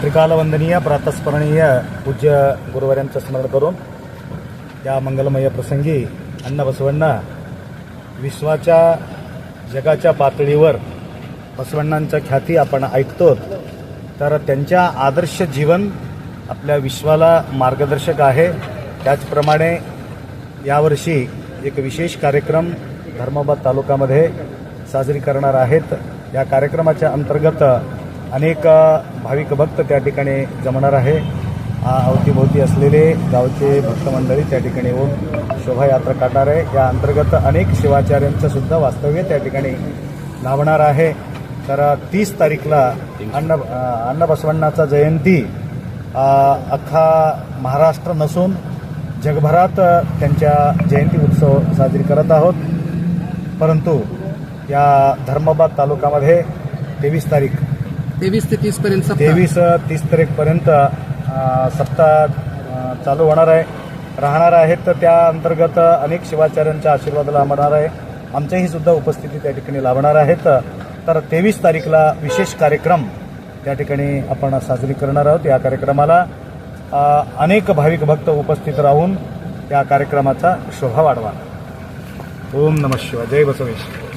त्रिकालवंदनीय प्रातस्मरणीय पूज्य गुरुवार्यांचं स्मरण करून या मंगलमय प्रसंगी अण्णा बसवण्णा विश्वाच्या जगाच्या पातळीवर बसवण्णांच्या ख्याती आपण ऐकतो तर त्यांच्या आदर्श जीवन आपल्या विश्वाला मार्गदर्शक आहे. त्याचप्रमाणे यावर्षी एक विशेष कार्यक्रम धर्माबाद तालुक्यामध्ये साजरी करणार आहेत. या कार्यक्रमाच्या अंतर्गत अनेक भाविक भक्त त्या ठिकाणी जमणार आहे. अवतीभोवती असलेले गावचे भक्त मंडळी त्या ठिकाणी येऊन शोभायात्रा काढणार आहे. या अंतर्गत अनेक शिवाचार्यांचं सुद्धा वास्तव्य त्या ठिकाणी लाभणार आहे. तर तीस तारीखला अन्न अ, अन्न बसवण्णाचा जयंती अख्खा महाराष्ट्र नसून जगभरात त्यांच्या जयंती उत्सव साजरी करत आहोत. परंतु या धर्माबाद तालुक्यामध्ये तेवीस तारीख तेवीस ते तीस पर्यंत तेवीस तीस तारीखपर्यंत सप्ताह चालू होणार आहे. राहणार आहेत तर त्या अंतर्गत अनेक शिवाचार्यांच्या आशीर्वाद लाभणार आहे. आमच्याही सुद्धा उपस्थिती त्या ठिकाणी लाभणार आहेत. तर तेवीस तारीखला विशेष कार्यक्रम त्या ठिकाणी आपण साजरी करणार आहोत. या कार्यक्रमाला अनेक भाविक भक्त उपस्थित राहून या कार्यक्रमाचा शोभा वाढवा. ओम नमः शिवाय. जय बसवेश्वर.